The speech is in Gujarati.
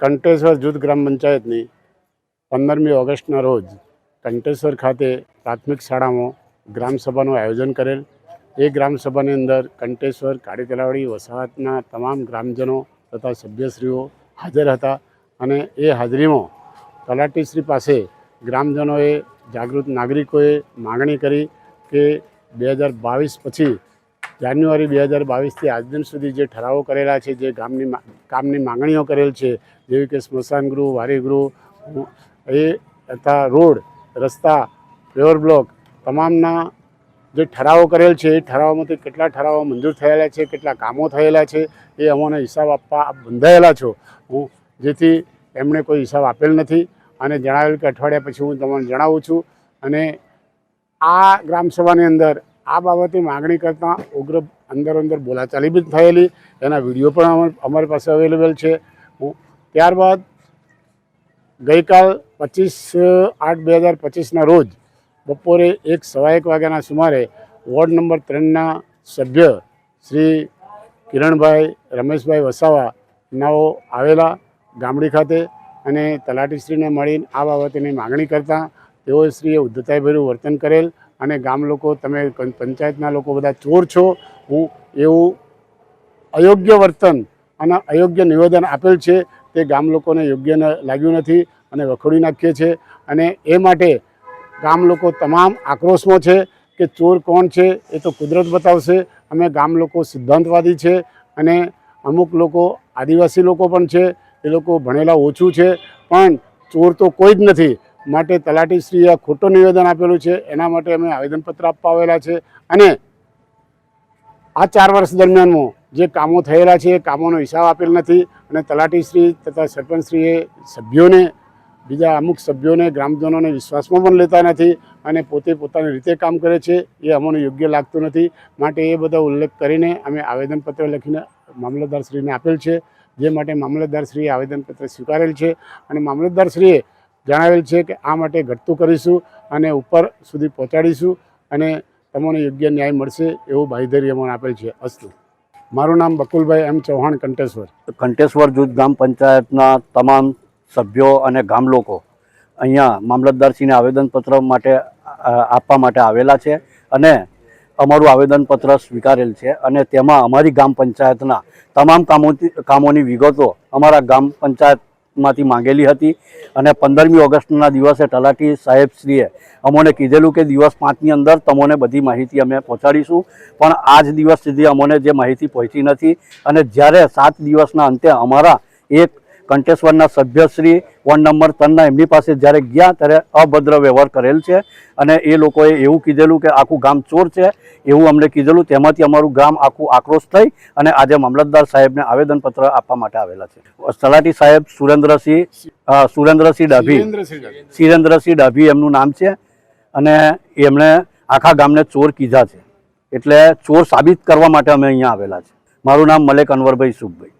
કંટેશ્વર જૂથ ગ્રામ પંચાયતની પંદરમી ઓગસ્ટના રોજ કંટેશ્વર ખાતે પ્રાથમિક શાળામાં ગ્રામસભાનું આયોજન કરેલ. એ ગ્રામસભાની અંદર કંટેશ્વર કાળી તલાવડી વસાહતના તમામ ગ્રામજનો તથા સભ્યશ્રીઓ હાજર હતા અને એ હાજરીમાં તલાટીશ્રી પાસે ગ્રામજનોએ જાગૃત નાગરિકોએ માગણી કરી કે બે હજાર બાવીસ પછી જાન્યુઆરી બે હજાર બાવીસથી આજ દિન સુધી જે ઠરાવો કરેલા છે, જે ગામની કામની માંગણીઓ કરેલ છે, જેવી કે સ્મશાનગૃહ ગૃહ, વારી એ તથા રોડ, રસ્તા પેવર બ્લોક તમામના જે ઠરાવો કરેલ છે, એ ઠરાવોમાંથી કેટલા ઠરાવો મંજૂર થયેલા છે, કેટલા કામો થયેલા છે, એ અમોને હિસાબ આપવા બંધાયેલા છો. હું જેથી એમણે કોઈ હિસાબ આપેલ નથી અને જણાવેલ કે અઠવાડિયા પછી હું તમને જણાવું છું. અને આ ગ્રામસભાની અંદર આ બાબતે માગણી કરતાં ઉગ્ર અંદર અંદર બોલાચાલી બી થયેલી. એના વીડિયો પણ અમાર- પાસે અવેલેબલ છે. ત્યારબાદ ગઈકાલ પચીસ આઠ બે હજાર પચીસના રોજ બપોરે એક સવા એક વાગ્યાના સુમારે વોર્ડ નંબર ત્રણના સભ્ય શ્રી કિરણભાઈ રમેશભાઈ વસાવા નાઓ આવેલા ગામડી ખાતે અને તલાટીશ્રીને મળીને આ બાબતેની માગણી કરતાં તેઓ શ્રીએ ઉદ્ધતાઈભર્યું વર્તન કરેલ. અને ગામ લોકો, તમે પંચાયતના લોકો બધા ચોર છો. હું એવું અયોગ્ય વર્તન અને અયોગ્ય નિવેદન આપેલ છે. તે ગામ લોકોને યોગ્ય લાગ્યું નથી અને વખોડી નાખીએ છે. અને એ માટે ગામ લોકો તમામ આક્રોશમાં છે કે ચોર કોણ છે એ તો કુદરત બતાવશે. અમે ગામ લોકો સિદ્ધાંતવાદી છે અને અમુક લોકો આદિવાસી લોકો પણ છે. એ લોકો ભણેલા ઓછું છે. પણ ચોર તો કોઈ જ નથી. માટે તલાટીશ્રીએ ખોટું નિવેદન આપેલું છે. એના માટે અમે આવેદનપત્ર આપવા આવેલા છે. અને આ ચાર વર્ષ દરમિયાનમાં જે કામો થયેલા છે એ કામોનો હિસાબ આપેલ નથી. અને તલાટીશ્રી તથા સરપંચશ્રીએ સભ્યોને, બીજા અમુક સભ્યોને, ગ્રામજનોને વિશ્વાસમાં પણ લેતા નથી અને પોતે પોતાની રીતે કામ કરે છે એ અમને યોગ્ય લાગતું નથી. માટે એ બધા ઉલ્લેખ કરીને અમે આવેદનપત્ર લખીને મામલતદારશ્રીને આપેલ છે. જે માટે મામલતદારશ્રીએ આવેદનપત્ર સ્વીકારેલ છે. અને મામલતદારશ્રીએ જણાવેલ છે કે આ માટે ઘટતું કરીશું અને ઉપર સુધી પહોંચાડીશું અને તમને યોગ્ય ન્યાય મળશે એવું બાંધર્ય મને આપેલ છે. અસ્તુ. મારું નામ બકુલભાઈ એમ ચૌહાણ કંટેશ્વર. કંટેશ્વર જૂથ ગ્રામ પંચાયતના તમામ સભ્યો અને ગામ લોકો અહીંયા મામલતદારશ્રીને આવેદનપત્ર માટે આપવા માટે આવેલા છે અને અમારું આવેદનપત્ર સ્વીકારેલ છે અને તેમાં અમારી ગ્રામ પંચાયતના તમામ કામો કામોની વિગતો અમારા ગ્રામ પંચાયતમાંથી માંગેલી હતી અને પંદરમી ઓગસ્ટના દિવસે તલાટી સાહેબશ્રીએ અમોને કીધેલું કે દિવસ પાંચની અંદર તમને બધી માહિતી અમે પહોંચાડીશું. પણ આજ દિવસ સુધી અમોને જે માહિતી પહોંચી નથી અને જ્યારે સાત દિવસના અંતે અમારા એક કંટેશ્વરના સભ્યશ્રી વોર્ડ નંબર ત્રણના એમની પાસે જ્યારે ગયા ત્યારે અભદ્ર વ્યવહાર કરેલ છે અને એ લોકોએ એવું કીધેલું કે આખું ગામ ચોર છે એવું અમને કીધેલું. તેમાંથી અમારું ગામ આખું આક્રોશ થઈ અને આજે મામલતદાર સાહેબને આવેદનપત્ર આપવા માટે આવેલા છે. તલાટી સાહેબ સુરેન્દ્રસિંહ સુરેન્દ્રસિંહ ડાભી. સુરેન્દ્રસિંહ ડાભી એમનું નામ છે અને એમણે આખા ગામને ચોર કીધા છે. એટલે ચોર સાબિત કરવા માટે અમે અહીંયા આવેલા છે. મારું નામ મલેક અનવરભાઈ સુખભાઈ.